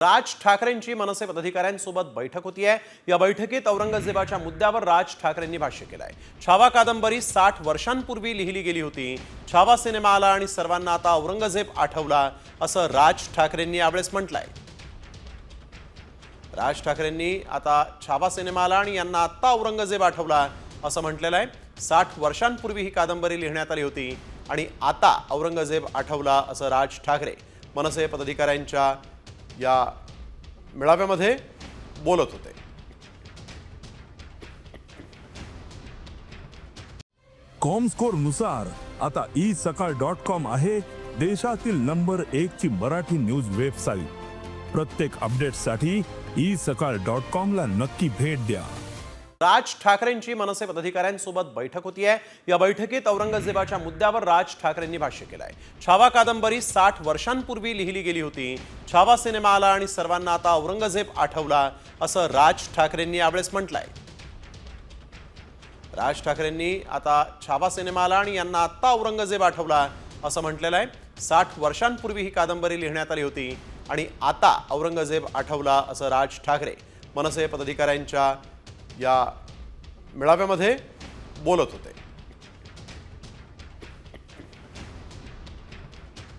राज ठाकरेंची मनसे पदाधिकाऱ्यांसोबत बैठक होती आहे. या बैठकीत औरंगजेबाच्या मुद्द्यावर राज ठाकरेंनी भाष्य केलं आहे छावा कादंबरी साठ वर्षांपूर्वी लिहिली गेली होती. छावा सिनेमा आला आणि सर्वांना आता औरंगजेब आठवला असं राज ठाकरेंनी यावेळेस म्हटलंय. राज ठाकरेंनी आता छावा सिनेमा आला आणि यांना आत्ता औरंगजेब आठवला असं म्हटलेलं आहे. साठ वर्षांपूर्वी ही कादंबरी लिहिण्यात आली होती आणि आता औरंगजेब आठवला असं राज ठाकरे मनसे पदाधिकाऱ्यांच्या या मेळाव्यामध्ये बोलत होते. कॉमस्कोरनुसार आता ई सकाळ डॉट कॉम आहे देशातील नंबर एक ची मराठी न्यूज वेबसाईट प्रत्येक अपडेटसाठी ई सकाळ डॉट कॉम ला नक्की भेट द्या. राज ठाकरेंची मनसे पदाधिकाऱ्यांसोबत बैठक होती आहे. या बैठकीत औरंगजेबाच्या मुद्द्यावर राज ठाकरेंनी भाष्य केलं आहे छावा कादंबरी साठ वर्षांपूर्वी लिहिली गेली होती. छावा सिनेमा आला आणि सर्वांना आता औरंगजेब आठवला असं राज ठाकरेंनी यावेळेस म्हटलंय. राज ठाकरेंनी आता छावा सिनेमा आला आणि यांना आत्ता औरंगजेब आठवला असं म्हटलेलं आहे. साठ वर्षांपूर्वी ही कादंबरी लिहिण्यात आली होती आणि आता औरंगजेब आठवला असं राज ठाकरे मनसे पदाधिकाऱ्यांच्या या मेळाव्यामध्ये बोलत होते.